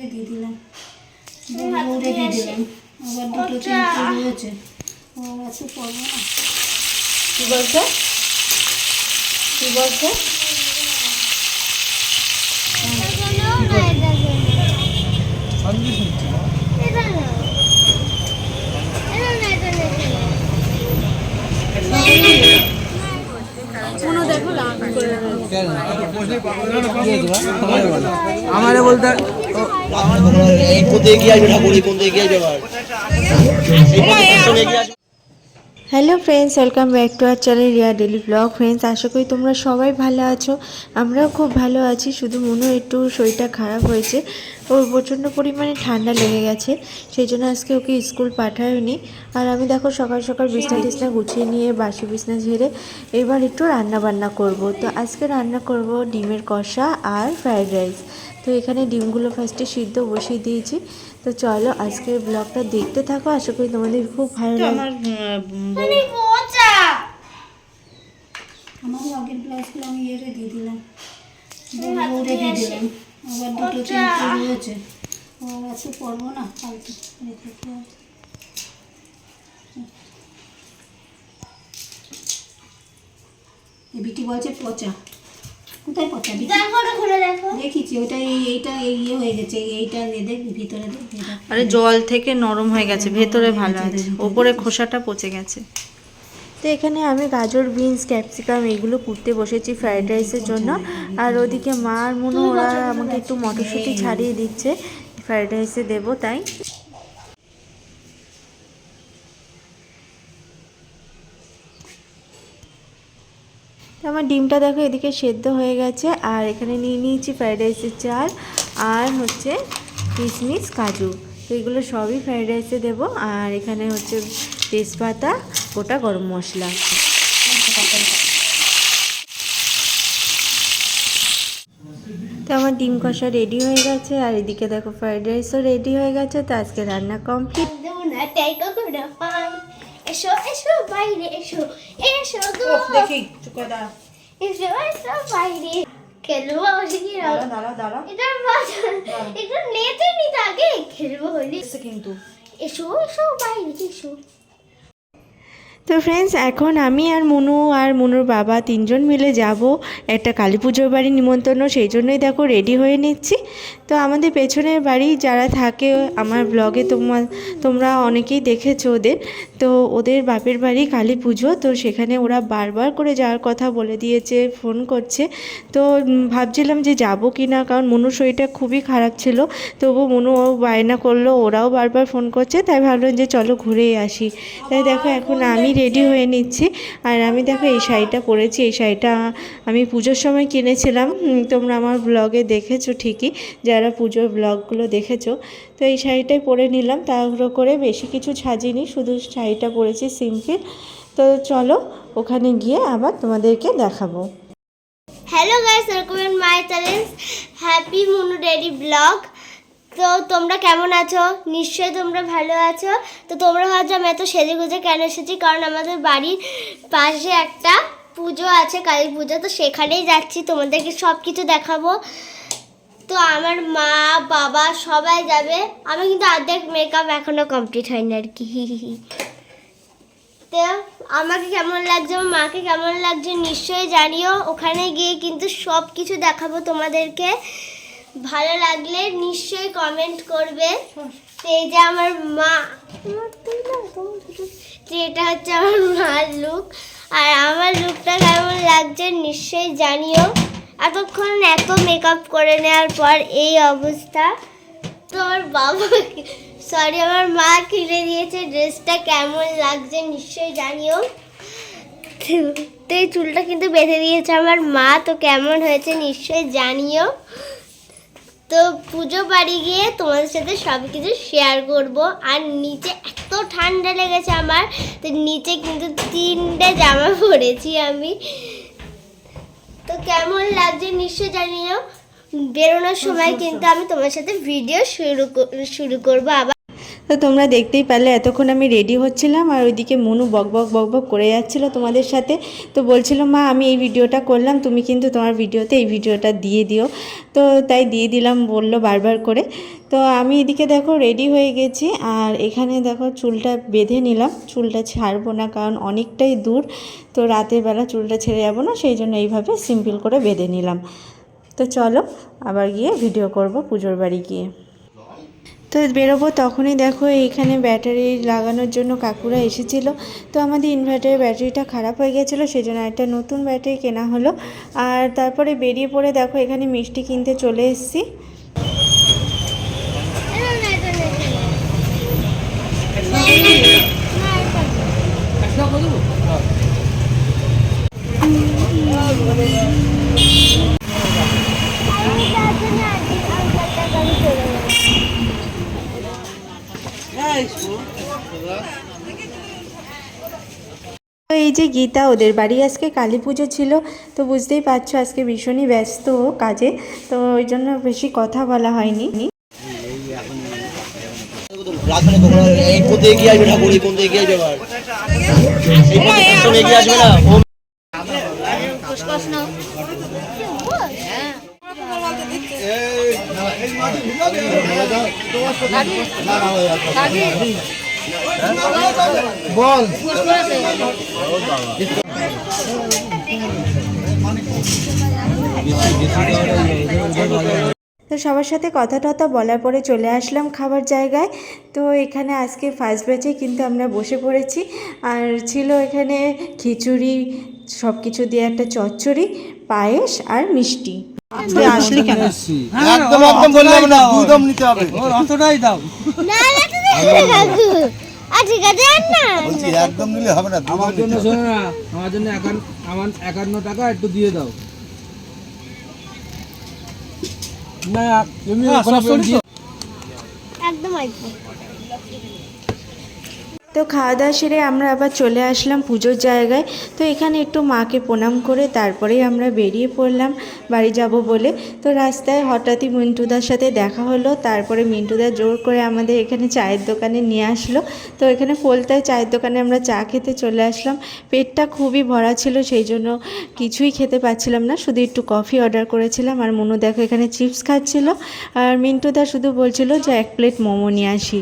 ইয়েরে দিয়ে দিলাম। দিয়ে দিলাম আবার দুটো তিনটে রয়েছে ও এত পড়ব না। কি বলছে? কি বলছে? আমারে বলতে hello friends welcome back to our channel Riya daily vlog friends আশা করি তোমরা সবাই ভালো আছো। আমরাও খুব ভালো আছি, শুধু মনে একটু শরীরটা খারাপ হয়েছে। ওর প্রচণ্ড পরিমাণে ঠান্ডা লেগে গেছে, সেই জন্য আজকে ওকে স্কুল পাঠায়নি। আর আমি দেখো সকাল সকাল বিছনা টিছনা গুছিয়ে নিয়ে বাসি বিছনা ঝেড়ে এবার একটু রান্না বান্না করব। তো আজকে রান্না করব ডিমের কষা আর ফ্রায়েড রাইস। তো এখানে ডিমগুলো ফার্স্টে সিদ্ধ বসিয়ে দিয়েছি। তো চলো আজকের ব্লগটা দেখতে থাকো। আশা করি তোমাদের খুব ভালো লাগবে আমারও আগের ব্লাউজগুলো আমি ইয়েরে দিয়ে দিলাম। দিয়ে দিলাম। আবার দুটো তিনটে রয়েছে। ও এত পড়ব না কালকে। রেখে দিতে হবে। এই বিটি বলছে পচা। কোথায় পচা দেখিছি ওটা এই এইটা ইয়ে হয়ে গেছে এইটা নিয়ে ভিতরে দেখ আরে জল থেকে নরম হয়ে গেছে ভেতরে ভালো আছে। ওপরে খোসাটা পচে গেছে। তো এখানে আমি গাজর বিনস ক্যাপসিকাম এগুলো কুটতে বসেছি ফ্রাইড রাইসের জন্য। আর ওদিকে মা আর মনে ওরা আমাকে একটু মটরশুঁটি ছাড়িয়ে দিচ্ছে ফ্রাইড রাইসে দেবো তাই। তো আমার ডিমটা দেখো এদিকে সেদ্ধ হয়ে গেছে, আর এখানে নিয়ে নিয়েছি ফ্রাইড রাইসের চাল আর হচ্ছে কিশমিশ কাজু। তো এগুলো সবই ফ্রাইড রাইসে দেবো, আর এখানে হচ্ছে তেজপাতা, গোটা গরম মশলা। তো আমার ডিম কষা রেডি হয়ে গেছে, আর এদিকে দেখো ফ্রাইড রাইসও রেডি হয়ে গেছে, তো আজকে রান্না কমপ্লিট এসো এসো বাইরে এসো এসো গো। দেখি চুপ করে দাঁড়া। এসো এসো বাইরে। খেলব বসে কি দাঁড়া দাঁড়া দাঁড়া। এটা এটা নেতে নি আগে। খেলব হলি। এসে কিন্তু। এসো এসো বাইরে এসো। তো ফ্রেন্ডস এখন আমি আর মনু আর মনুর বাবা তিনজন মিলে যাব একটা কালী পুজোর বাড়ি নিমন্ত্রণ সেই জন্যই দেখো রেডি হয়ে নিচ্ছি। তো আমাদের পেছনের বাড়ি যারা থাকে আমার ব্লগে তোমার তোমরা অনেকেই দেখেছ ওদের। তো ওদের বাপের বাড়ি কালী পুজো, তো সেখানে ওরা বারবার করে যাওয়ার কথা বলে দিয়েছে, ফোন করছে। তো ভাবছিলাম যে যাব কি না কারণ মনুর শরীরটা খুবই খারাপ ছিল। তবু মনু ও বায়না করল, ওরাও বারবার ফোন করছে, তাই ভাবলাম যে চলো ঘুরেই আসি। তাই দেখো এখন আমি রেডি হয়ে নিচ্ছি, আর আমি দেখো এই শাড়িটা পরেছি, এই শাড়িটা আমি পুজোর সময় কিনেছিলাম। তোমরা আমার ব্লগে দেখেছ ঠিকই, যারা পুজোর ব্লগগুলো দেখেছ। তো এই শাড়িটাই পরে নিলাম, তাড়াহুড়ো করে বেশি কিছু সাজিনি, শুধু শাড়িটা পরেছি সিম্পল। তো চলো, ওখানে গিয়ে আবার তোমাদেরকে দেখাবো। Hello guys welcome my channel happy Munu daddy vlog তো তোমরা কেমন আছো? নিশ্চয়ই তোমরা ভালো আছো। তো তোমরা ভাবছ, আমি এত সেজে গুজে কেন এসেছি? কারণ আমাদের বাড়ির পাশে একটা পুজো আছে, কালী পুজো। তো সেখানেই যাচ্ছি, তোমাদেরকে সব কিছু দেখাবো। তো আমার মা, বাবা সবাই যাবে। আমি কিন্তু অর্ধেক মেকআপ এখনও কমপ্লিট হয়নি আর কি। তো আমাকে কেমন লাগছে, আমার মাকে কেমন লাগছে, নিশ্চয়ই জানিও। ওখানে গিয়ে কিন্তু সব কিছু দেখাবো তোমাদেরকে। ভালো লাগলে নিশ্চয়ই কমেন্ট করবে। এই যে আমার মা এটা হচ্ছে আমার মার লুক আর আমার লুকটা কেমন লাগছে নিশ্চয়ই জানিও। এতক্ষণ এত মেকআপ করে নেওয়ার পর এই অবস্থা। তো আমার বাবা সরি আমার মা কিনে দিয়েছে ড্রেসটা কেমন লাগছে নিশ্চয়ই জানিও। তো এই চুলটা কিন্তু বেঁধে দিয়েছে আমার মা তো কেমন হয়েছে নিশ্চয়ই জানিও। তো পুজো বাড়ি গিয়ে তোমাদের সাথে সব কিছু শেয়ার করব। আর নিচে এত ঠান্ডা লেগেছে আমার তো নিচে কিন্তু তিনটে জামা পরেছি আমি। তো কেমন লাগছে নিশ্চয়ই জানিও। বেরোনোর সময় কিন্তু আমি তোমার সাথে ভিডিও শুরু শুরু করব আবার। তো তোমরা দেখতেই পারলে, এতক্ষণ আমি রেডি হচ্ছিলাম আর ওইদিকে মনু বক বক বক বক করে যাচ্ছিল তোমাদের সাথে। তো বলছিল, মা, আমি এই ভিডিওটা করলাম, তুমি কিন্তু তোমার ভিডিওতে এই ভিডিওটা দিয়ে দিও। তো তাই দিয়ে দিলাম, বলল বারবার করে। তো আমি এদিকে দেখো রেডি হয়ে গেছি আর এখানে দেখো চুলটা বেঁধে নিলাম। চুলটা ছাড়বো না কারণ অনেকটাই দূর। তো রাতের বেলা চুলটা ছেড়ে যাব না, সেই জন্য এইভাবে সিম্পল করে বেঁধে নিলাম। তো চলো আবার গিয়ে ভিডিও করব পুজোর বাড়ি গিয়ে। তো বেরোবো তখনই দেখো এইখানে ব্যাটারি লাগানোর জন্য কাকুরা এসেছিল। তো আমাদের ইনভার্টারের ব্যাটারিটা খারাপ হয়ে গেছিল সেই জন্য একটা নতুন ব্যাটারি কেনা হলো। আর তারপরে বেরিয়ে পড়ে দেখো এখানে মিষ্টি কিনতে চলে এসেছি তো এই যে গীতা ওদের বাড়ি আজকে কালী পুজো ছিল তো বুঝতেই পারছ আজকে ভীষণই ব্যস্ত কাজে তো ওই জন্য বেশি কথা বলা হয়নি এই ওম তো সবার সাথে কথা টথা বলার পরে চলে আসলাম খাবার জায়গায়। তো এখানে আজকে ফার্স্ট ব্যাচে কিন্তু আমরা বসে পড়েছি। আর ছিল এখানে খিচুড়ি সব কিছু দিয়ে একটা চচ্চড়ি পায়েস আর মিষ্টি। তুই আসলি কেন? একদম একদম বললাম না দুদম নিতে হবে। ঠিক আছে আর না একদম নিলে হবে না আমার জন্য শোনো না আমার জন্য আমার একান্ন টাকা একটু দিয়ে দাও। না এমনি একদম আইফোন তো খাওয়া দাওয়া সেরে আমরা আবার চলে আসলাম পুজোর জায়গায়। তো এখানে একটু মাকে প্রণাম করে তারপরেই আমরা বেরিয়ে পড়লাম বাড়ি যাব বলে। তো রাস্তায় হঠাৎই মিন্টুদার সাথে দেখা হলো, তারপরে মিন্টুদা জোর করে আমাদের এখানে চায়ের দোকানে নিয়ে আসলো। তো এখানে পোলতায় চায়ের দোকানে আমরা চা খেতে চলে আসলাম। পেটটা খুবই ভরা ছিল, সেই জন্য কিছুই খেতে পাচ্ছিলাম না। শুধু একটু কফি অর্ডার করেছিলাম আর মনু দেখো এখানে চিপস খাচ্ছিল। আর মিন্টুদা শুধু বলছিল যে এক প্লেট মোমো নিয়ে আসি।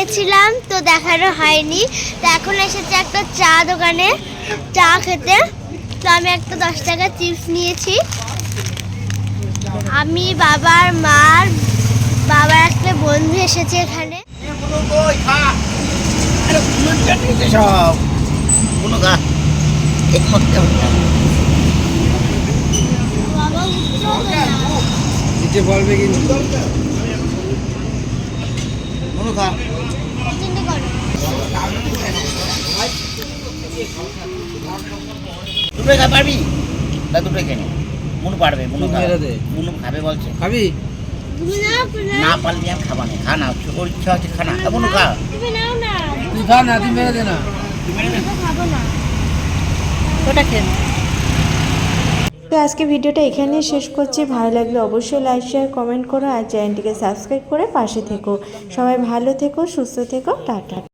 গিয়েছিলাম তো দেখানো হয়নি। তো এখন এসেছে একটা চা দোকানে, চা খেতে। তো আমি একটা দশ টাকা চিপস নিয়েছি। আমি বাবার মার বাবার একটা বন্ধু এসেছে এখানে। বলবে কিন্তু। কোনো খা। দুটোই খা পারবি? না দুটোই কেন মনু পারবে মনু তুই খা মেরে দে। মনু খাবে বলছে। খাবি? না পারলে আমি খাবা না। খা না ওর ইচ্ছা হচ্ছে খা না। মনু খা। তুই খা না তুই মেরে দে না। খাব না ওটা খেয়ে। তো আজকে ভিডিওটা এখানেই শেষ করছি। ভালো লাগলে অবশ্যই লাইক শেয়ার কমেন্ট করো আর চ্যানেলটিকে সাবস্ক্রাইব করে পাশে থেকো। সবাই ভালো থেকো, সুস্থ থেকো, টাটা।